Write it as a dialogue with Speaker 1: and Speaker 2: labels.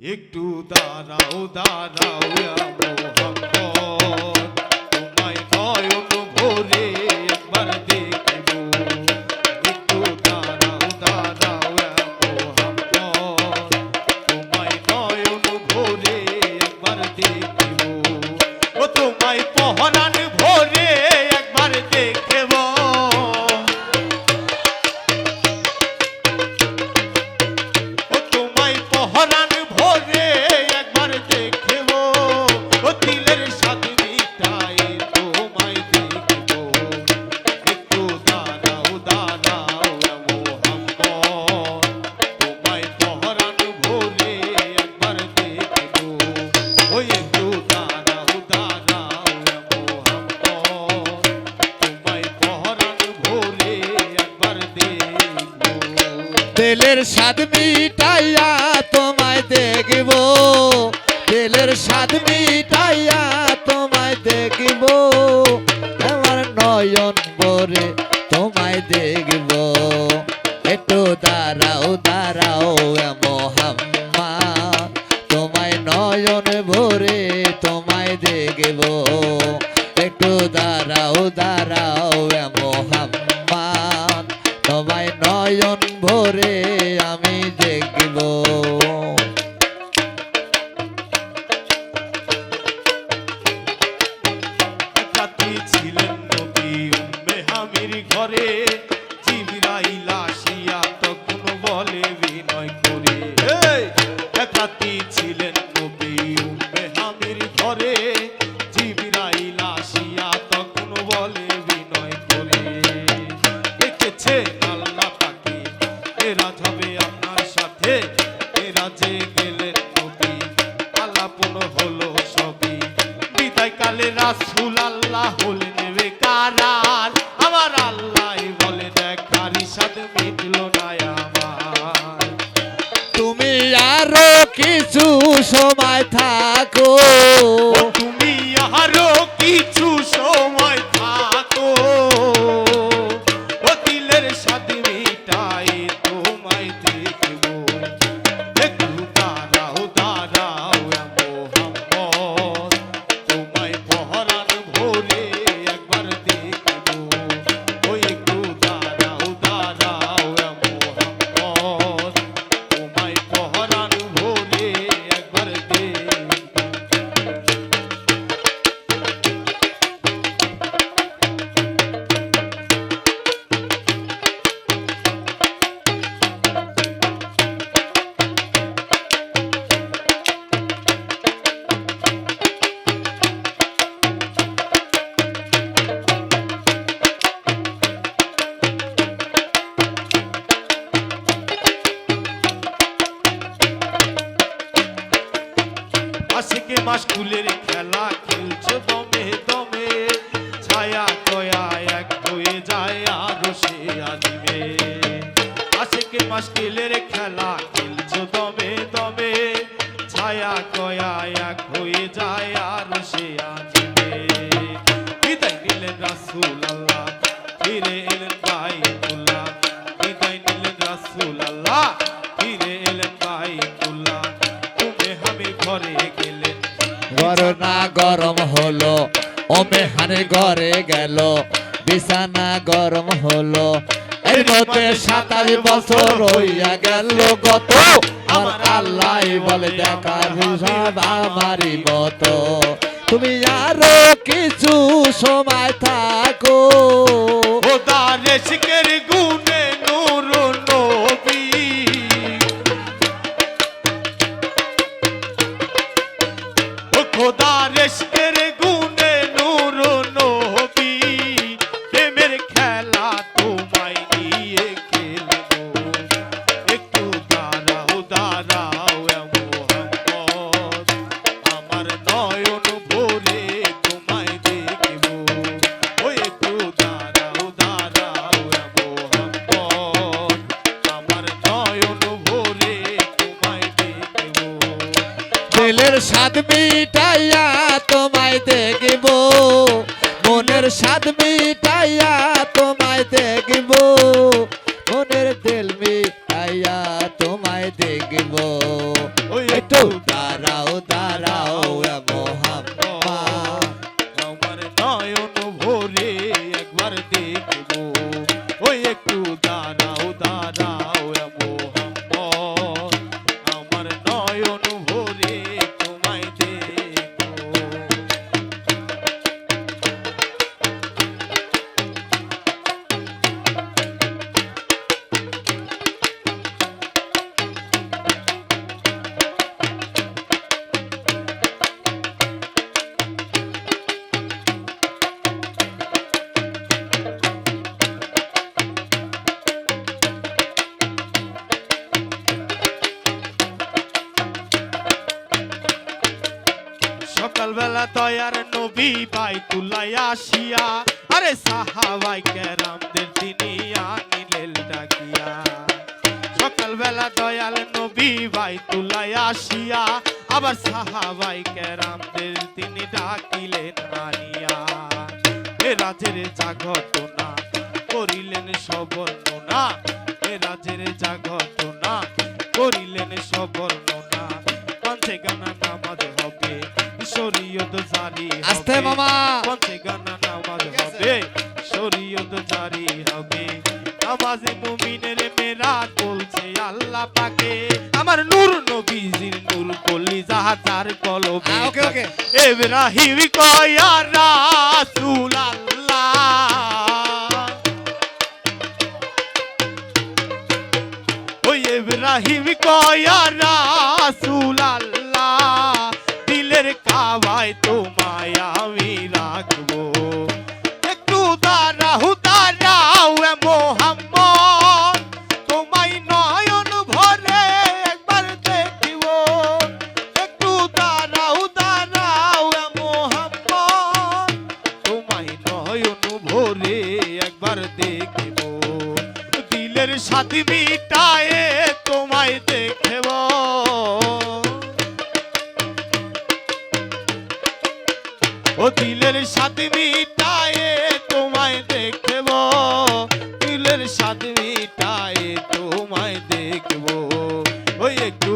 Speaker 1: একটু দাঁড়াও দাঁড়াও মোহাম্মদ তোমায় নয়ন ভরে একবার তেলের স্বাদ
Speaker 2: মিটাইয়া তোমায় দেখব। তেলের স্বাদ মিটাইয়া তোমায় দেখব। আমার নয়ন ভরে তোমায় দেখব। একটু দাঁড়াও দাঁড়াও তোমায় ভরে তোমায় দেখব। একটু দাঁড়াও দাঁড়াও
Speaker 1: ছিলেন নবী উম্মে ঘরে। জিবরাইল তখন বলে, বিনয় করে দেখেছে আল্লাহ তাকে এরা যাবে আপনার সাথে। এরা যে গেলেন নবী। আলাপন হলো সবই। বিদায় কালে রাসুল আল্লাহ হলেন বেকারার। আমার আল্লাহ বলে, দেখারি সাথে মিটলো না আমার।
Speaker 2: তুমি আরও কিছু সময় থাকো।
Speaker 1: তুমি আরও আশিকে মাস কুলের খেলা খেলছো দমে দমে। ছায়া কয়া এক হয়ে যায় আরও সে আজিবে আশিকে মাস কুলের খেলা খেলছো দমে দমে। ছায়া কয়া এক হয়ে যায় আরও সে আজিবে বিদায় নিলেন রাসূল আল্লাহ ফিরে এলেন বাইতুল্লাহ বিদায় নিলেন রাসূল আল্লাহ
Speaker 2: গরনা গরম হলো ও মেহানে ঘরে গেল, বিছানা গরম হলো। এর মধ্যে সাতাশ বছর হইয়া গেল গত, আমার আল্লাহ বলে দেখার আমারই মতো। তুমি আরও কিছু সময় থাকো।
Speaker 1: রেশকের গুণে খোদা রেশকের গুণে।
Speaker 2: স্বাদ মিটাইয়া তোমায় দেখিব। মনের স্বাদ মিটাইয়া তোমায় দেখব। মনের তেল মিটাইয়া তোমায় দেখিব। একটু দাঁড়াও দাঁড়াও
Speaker 1: সকালবেলা তয়ার নবী বাই তুলাই আসিয়া, আরে সাহাবাই কেরামদের তিনি আনিলেন ডাকিয়া। সকালবেলা দয়াল নবী বাই তুলাই আসিয়া, আবার সাহাবাই কেরামদের তিনি ডাকিলেন আনিয়া। এ রাজের জাগতনা করিলেন সবর্ণনা, এ রাজের জাগতনা করিলেন সবর্ণনা। পঞ্চে গানা নামাজ হবে শরীয়ত জারি
Speaker 2: আস্তে মামা।
Speaker 1: পঞ্চে গানা নামাজ হবে। শরীয়ত জারি হবে। নামাজে মুমিনের মেরা বলছে আল্লাহ পাকে। আমার নূর নবীজির নূর কলি জাহাজার কলবে।
Speaker 2: ওকে, ওকে।
Speaker 1: ইব্রাহিম কয়া রাসূল আল্লাহ ওই ইব্রাহিম কয়া রাসূল আল্লাহ কাবায় তোমায় আমি রাখব। একটু দাঁড়াও দাঁড়াও মোহাম্মদ। ও তিলের সাথে মিটায়ে তোমায় দেখব। তিলের সাথে মিটায়ে তোমায় দেখব। ওই একটু